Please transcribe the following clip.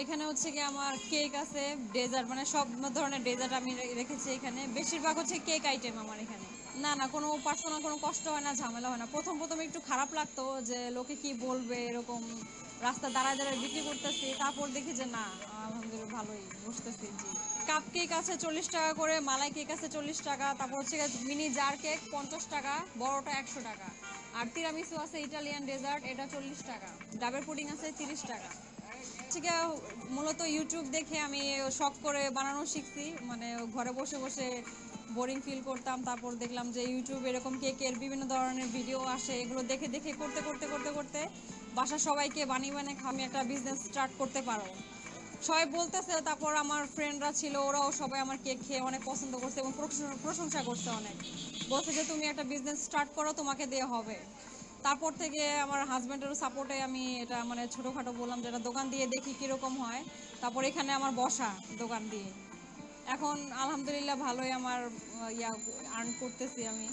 এখানে হচ্ছে কি আমার কেক আছে ডেজার্ট মানে সব ধরনের ডেজার্ট আমি রেখেছি এখানে। বেশিরভাগ হচ্ছে কেক আইটেম আমার এখানে। না না, কোনো পার্সোনাল কোনো কষ্ট হয় না, ঝামেলা হয় না। প্রথম প্রথম একটু খারাপ লাগতো যে লোকে কি বলবে, এরকম রাস্তা দাঁড়ায় দাঁড়ায় বিক্রি করতেছি, তারপর দেখি যে না, আলহামদুলিল্লাহ ভালোই, বসতেছি, জি। কাপ কেক আছে চল্লিশ টাকা করে, মালাই কেক আছে চল্লিশ টাকা, তারপর হচ্ছে মিনি জার কেক পঞ্চাশ টাকা, বড়টা একশো টাকা। আর তিরামিসু আছে ইটালিয়ান ডেজার্ট এটা চল্লিশ টাকা। ডাবের পুডিং আছে তিরিশ টাকা। হচ্ছে মূলত ইউটিউব দেখে আমি শখ করে বানানো শিখছি। মানে ঘরে বসে বসে বোরিং ফিল করতাম। তারপর দেখলাম যে ইউটিউব এরকম কেকের বিভিন্ন ধরনের ভিডিও আসে, এগুলো দেখে দেখে করতে করতে করতে করতে বাসার সবাইকে বানিয়ে বানিয়ে আমি একটা বিজনেস স্টার্ট করতে পারো সবাই বলতেছে, তারপর আমার ফ্রেন্ডরা ছিল, ওরাও সবাই আমার কেক খেয়ে অনেক পছন্দ করছে এবং প্রশংসা করছে অনেক। বলছে যে, তুমি একটা বিজনেস স্টার্ট করো, তোমাকে দেওয়া হবে। তারপর থেকে আমার হাজব্যান্ডেরও সাপোর্টে আমি এটা মানে ছোটোখাটো বললাম যে এটা দোকান দিয়ে দেখি কীরকম হয়। তারপর এখানে আমার বসা দোকান দিয়ে। এখন আলহামদুলিল্লাহ ভালোই আমার ইয়া আর্ন করতেছি আমি।